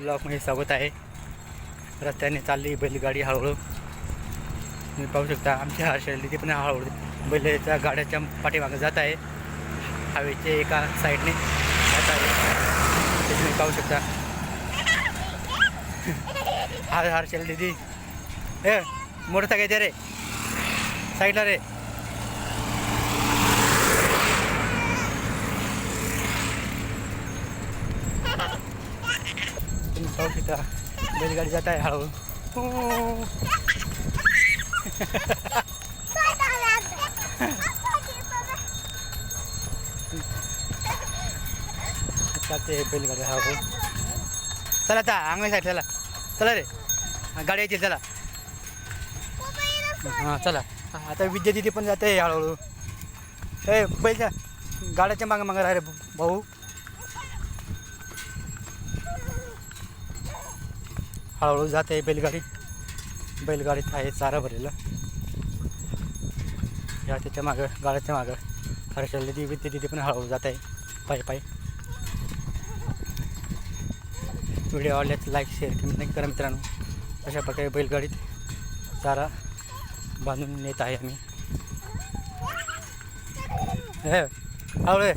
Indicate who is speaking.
Speaker 1: ब्लॉकमध्ये स्वागत आहे. रस्त्याने चालली बैलगाडी हळूहळू. तुम्ही पाहू शकता आमच्या हर्षल तिथे पण हळूहळू बैलाच्या गाड्याच्या पाठीमागे जात आहे. हवेचे एका साईडने जात आहे. ते तुम्ही पाहू शकता. हा हर्षल दिदी ए मोटरसायकल येते रे? साईडला रे. पाहू शकता बैलगाडी जात आहे हळूहळू चालते बैलगाडी हळूहळू. चला आता अंगणी साईड चला. चला रे. गाडी येतील चला. हां चला. आता विद्या दिदी पण जाते हळूहळू. ए बैलच्या गाड्याच्या मागं मागं राह रे भाऊ. हळूहळू जाते बैलगाडी. बैलगाडीत आहे चारा भरलेला. या त्याच्या मागं गाड्याच्या मागं. हर्षल दिदी ते दिदी पण हळूहळू जात आहे. पायी पायी. व्हिडिओ आवडल्यास लाईक शेअर कमेंट नक्की करा मित्रांनो. अशा प्रकारे बैलगाडीत चारा बांधून नेत आहे आम्ही. हे आहे